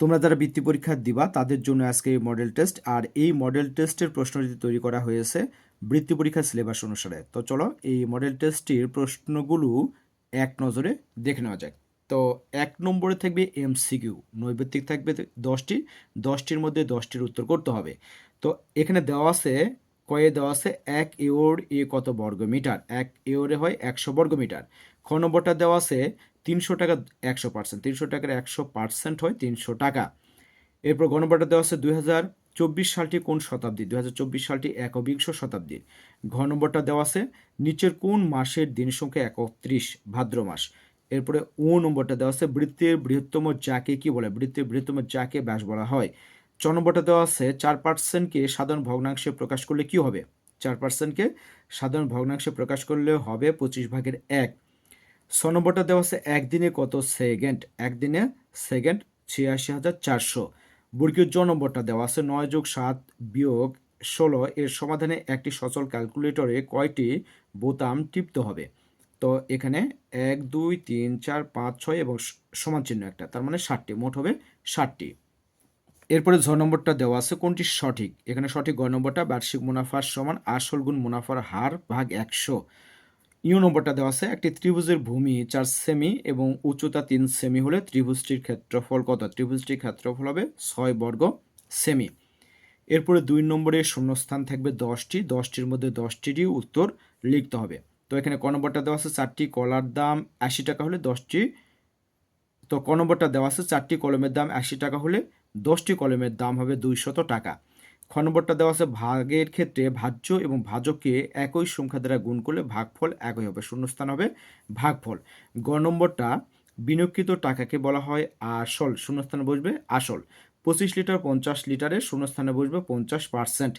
তোমরা যারা বৃত্তি পরীক্ষা দিবা, তাদের জন্য আজকে এই মডেল টেস্ট আর এই মডেল টেস্টের প্রশ্নটি তৈরি করা হয়েছে বৃত্তি পরীক্ষার সিলেবাস অনুসারে। তো চলো, এই মডেল টেস্টটির প্রশ্নগুলো এক নজরে দেখে নেওয়া যাক। তো এক নম্বরে থাকবে এমসিকিউ নৈবেত্তিক থাকবে দশটি, দশটির মধ্যে দশটির উত্তর করতে হবে। তো এখানে দেওয়া আছে, কয়ে দেওয়া আছে, এক এওর এ কত বর্গ মিটার এক এওরে হয় একশো বর্গ মিটার খ নম্বরটা দেওয়া আছে তিনশো টাকা একশো পার্সেন্ট, তিনশো টাকার একশো পার্সেন্ট হয় তিনশো টাকা। এরপর গণবাটা দেওয়া আছে দুই হাজার চব্বিশ সালটি কোন শতাব্দী? হাজার চব্বিশ সালটি একবিংশ শতাব্দীর ঘ দেওয়া আছে নিচের কোন মাসের দিন সংখ্যা একত্রিশ? ভাদ্র মাস। এরপরে ও নম্বরটা দেওয়া আছে বৃত্তের বৃহত্তম যাকে কি বলে? বৃত্তের বৃহত্তম যাকে ব্যাস বলা হয়। চ নম্বরটা দেওয়া আছে চার পার্সেন্টকে সাধারণ ভগ্নাংশে প্রকাশ করলে কি হবে? চার পার্সেন্টকে সাধারণ ভগ্নাংশে প্রকাশ করলে হবে পঁচিশ ভাগের এক। ছ নম্বরটা দেওয়া আছে, একদিনে কত সেকেন্ড একদিনে সেকেন্ড ছিয়াশি হাজার চারশো। বর্গীয় জ নম্বরটা দেওয়া আছে, নয় যোগ সাত বিয়োগ ষোলো। এর সমাধানে একটি সচল ক্যালকুলেটরে কয়টি বোতাম টিপতে হবে? তো এখানে এক, দুই, তিন, চার, পাঁচ, ছয় এবং সমান চিহ্ন একটা, তার মানে ষাটটি, মোট হবে ষাটটি। এরপরে ঝ নম্বরটা দেওয়া আছে, কোনটি সঠিক? এখানে সঠিক গ নম্বরটা বার্ষিক মুনাফার সমান আসল গুণ মুনাফার হার ভাগ একশো। ইউ নম্বরটা দেওয়া আছে, একটি ত্রিভুজের ভূমি চার সেমি এবং উচ্চতা তিন সেমি হলে ত্রিভুজটির ক্ষেত্রফল কত? ত্রিভুজটির ক্ষেত্রফল হবে ছয় বর্গ সেমি। এরপরে দুই নম্বরে শূন্যস্থান থাকবে দশটি, দশটির মধ্যে দশটিরই উত্তর লিখতে হবে। তো এখানে ক নম্বরটা দেওয়া আছে, চারটি কলার দাম আশি টাকা হলে দশটি। তো ক নম্বরটা দেওয়া আছে, চারটি কলমের দাম আশি টাকা হলে দশটি কলমের দাম হবে দুইশত টাকা। খ নম্বরটা দেওয়া আছে, ভাগের ক্ষেত্রে ভাজ্য এবং ভাজককে একই সংখ্যা দ্বারা গুণ করলে ভাগফল একই হবে, শূন্যস্থান হবে ভাগফল। গ নম্বরটা, বিনিয়োগকৃত টাকাকে বলা হয় আসল, শূন্যস্থানে বসবে আসল। পঁচিশ লিটার পঞ্চাশ লিটারের শূন্যস্থানে বসবে পঞ্চাশ পার্সেন্ট।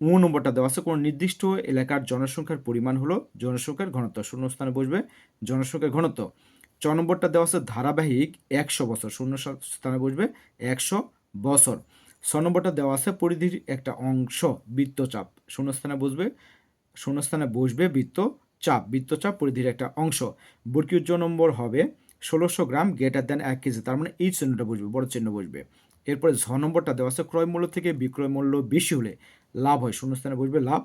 উ নম্বরটা দেওয়া আছে, কোনো নির্দিষ্ট এলাকার জনসংখ্যার পরিমাণ হলো জনসংখ্যার ঘনত্ব, শূন্যস্থানে বসবে জনসংখ্যার ঘনত্ব। চ নম্বরটা দেওয়া আছে, ধারাবাহিক একশো বছর শূন্য স্থানে বসবে একশো বছর। ছ নম্বরটা দেওয়া আছে, পরিধির একটা অংশ বৃত্তচাপ। শূন্যস্থানে বসবে শূন্যস্থানে বসবে বৃত্তচাপ বৃত্তচাপ পরিধির একটা অংশ। বর্গীয় জ নম্বর হবে ষোলোশো গ্রাম গ্রেটার দেন এক কেজি তার মানে এই চিহ্নটা বসবে, বড় চিহ্ন বসবে। এরপরে ঝ নম্বরটা দেওয়া আছে, ক্রয় মূল্য থেকে বিক্রয় মূল্য বেশি হলে লাভ হয়, শূন্যস্থানে বসবে, লাভ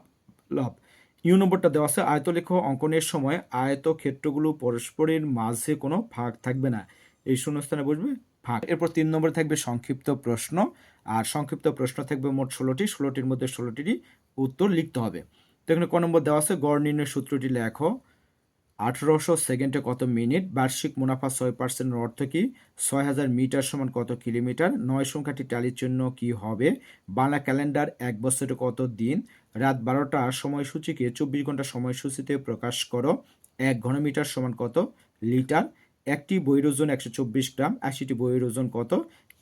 লাভ। ইউ নম্বরটা দেওয়া আছে, আয়তলেখ অঙ্কনের সময় আয়ত ক্ষেত্রগুলো পরস্পরের মাঝে কোনো ফাঁক থাকবে না, এই শূন্যস্থানে বসবে, ফাঁক। এরপর তিন নম্বরে থাকবে সংক্ষিপ্ত প্রশ্ন আর সংক্ষিপ্ত প্রশ্ন থাকবে মোট ষোলোটি, ষোলোটির মধ্যে ষোলোটিরই উত্তর লিখতে হবে। তো এখানে ক নম্বর দেওয়া আছে, গড় নির্ণয় সূত্রটি লেখো, আঠেরোশো সেকেন্ডে কত মিনিট, বার্ষিক মুনাফা ছয় পার্সেন্টের অর্থ কি, ছয় হাজার মিটার সমান কত কিলোমিটার, নয় সংখ্যাটি টালির জন্য কি হবে, বাংলা ক্যালেন্ডার এক বছরে কত দিন, রাত বারোটা সময়সূচিকে চব্বিশ ঘণ্টা সময়সূচিতে প্রকাশ করো, এক ঘনমিটার সমান কত লিটার, একটি বইয়ের ওজন একশো চব্বিশ গ্রাম, আশিটি বইয়ের ওজন কত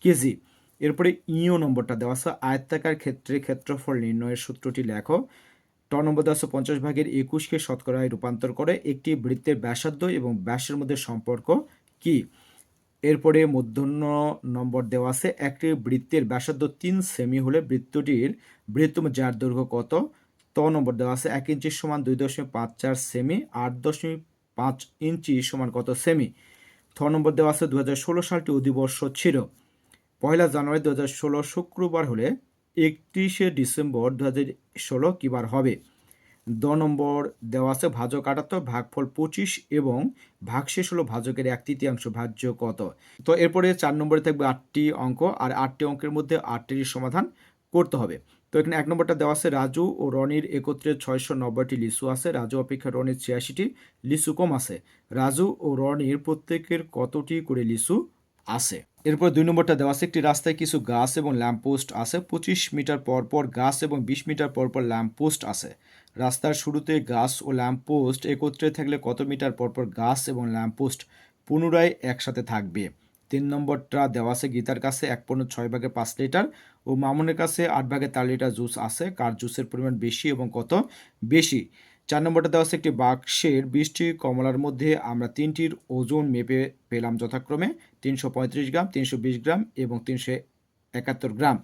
কেজি। এরপরে ইও নম্বরটা দেওয়া আছে। আয়ত্তাকার ক্ষেত্রে ক্ষেত্রফল নির্ণয়ের সূত্রটি লেখো। ট নম্বর দেওয়া আছে, পঞ্চাশ ভাগের একুশকে শতকরায় রূপান্তর করে একটি বৃত্তের ব্যাসার্ধ এবং ব্যাসের মধ্যে সম্পর্ক কি? এরপরে মূর্ধন্য নম্বর দেওয়া আছে, একটি বৃত্তের ব্যাসার্ধ তিন সেমি হলে বৃত্তটির বৃহত্তম যার দৈর্ঘ্য কত? ত নম্বর দেওয়া আছে, এক ইঞ্চি সমান দুই দশমিক পাঁচ চার সেমি, আট দশমিক পাঁচ ইঞ্চি সমান কত সেমি? থ নম্বর দেওয়া আছে দু হাজার ষোলো সালটি অধিবর্ষ ছিল। পয়লা জানুয়ারি দু হাজার ষোলো শুক্রবার হলে একত্রিশে ডিসেম্বর দু হাজার ষোলো কিবার হবে। দ নম্বর দেওয়া আছে ভাজক আটাত্তর, ভাগফল পঁচিশ এবং ভাগশেষ হলো ভাজকের এক তৃতীয়াংশ ভাজ্য কত? তো এরপরে চার নম্বরে থাকবে আটটি অঙ্ক আর আটটি অঙ্কের মধ্যে আটটির সমাধান করতে হবে। তো এখানে এক নম্বরটা দেওয়া আছে, রাজু ও রনির একত্রে ছয়শো নব্বইটি লিচু আছে, রাজু অপেক্ষা রনির ছিয়াশিটি লিচু কম আছে। রাজু ও রনির প্রত্যেকের কতটি করে লিচু আছে। এরপর দুই নম্বরটা দেওয়া আছে, একটি রাস্তায় কিছু গাছ এবং ল্যাম্পপোস্ট আছে। পঁচিশ মিটার পর পর গাছ এবং বিশ মিটার পর পর ল্যাম্পপোস্ট আছে। রাস্তার শুরুতে গাছ ও ল্যাম্পপোস্ট একত্রে থাকলে কত মিটার পর পর গাছ এবং ল্যাম্পপোস্ট পুনরায় একসাথে থাকবে? তিন নম্বরটা দেওয়া আছে, গীতার কাছে এক পণ্য ছয় ভাগে পাঁচ লিটার ও মামুনের কাছে আট ভাগে চার লিটার জুস আছে। কার জুসের পরিমাণ বেশি এবং কত বেশি? চার নম্বরটা দেওয়া একটি বাক্সের বিশটি কমলার মধ্যে আমরা তিনটির ওজন মেপে পেলাম যথাক্রমে তিনশো পঁয়ত্রিশ গ্রাম, তিনশো বিশ গ্রাম এবং তিনশো একাত্তর গ্রাম।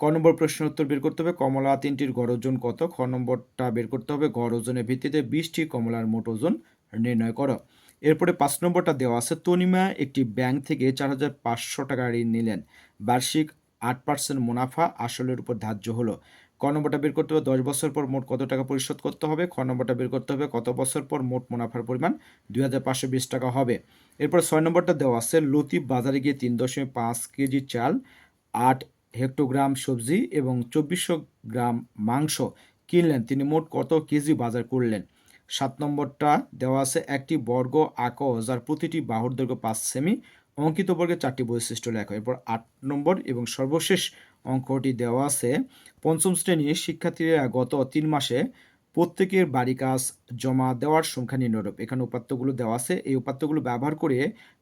ক নম্বর প্রশ্নের উত্তর বের করতে হবে, কমলা তিনটির গড় ওজন কত? খ নম্বরটা বের করতে হবে, গড় ওজনের ভিত্তিতে বিশটি কমলার মোট ওজন নির্ণয় করো। এরপরে পাঁচ নম্বরটা দেওয়া আছে, তনিমা একটি ব্যাংক থেকে চার হাজার পাঁচশো টাকা ঋণ নিলেন। বার্ষিক আট পার্সেন্ট মুনাফা আসলের উপর ধার্য হলো। ক নম্বরটা বের করতে হবে, দশ বছর পর মোট কত টাকা পরিশোধ করতে হবে? খ নম্বরটা বের করতে হবে, কত বছর পর মোট মুনাফার পরিমাণ? দুই হাজার পাঁচশো বিশ টাকা হবে। এরপর ছয় নম্বরটা দেওয়া আছে লতিফ বাজারে গিয়ে তিন দশমিক পাঁচ কেজি চাল, আট হেক্টোগ্রাম সবজি এবং চব্বিশশো গ্রাম মাংস কিনলেন। তিনি মোট কত কেজি বাজার করলেন? সাত নম্বরটা দেওয়া আছে, একটি বর্গ আঁকো যার প্রতিটি বাহুর দৈর্ঘ্য পাঁচ সেমি অঙ্কিত বর্গের চারটি বৈশিষ্ট্য লেখো। এরপর আট নম্বর এবং সর্বশেষ অঙ্কটি দেওয়া আছে। পঞ্চম শ্রেণির শিক্ষার্থীরা গত তিন মাসে প্রত্যেকের বাড়ি কাজ জমা দেওয়ার সংখ্যা নিম্নরূপ এখানে উপাত্তগুলো দেওয়া আছে। এই উপাত্তগুলো ব্যবহার করে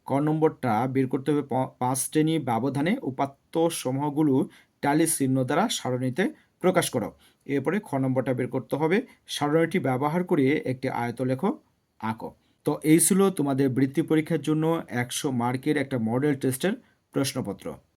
ক নম্বরটা বের করতে হবে পাঁচ শ্রেণি ব্যবধানে। উপাত্ত সমূহগুলো টালি চিহ্ন দ্বারা সারণীতে প্রকাশ করো। এরপরে খ নম্বরটা বের করতে হবে। সারণীটি ব্যবহার করে একটি আয়ত লেখো আঁকো। তো এই ছিল তোমাদের বৃত্তি পরীক্ষার জন্য একশো মার্কের একটা মডেল টেস্টের প্রশ্নপত্র।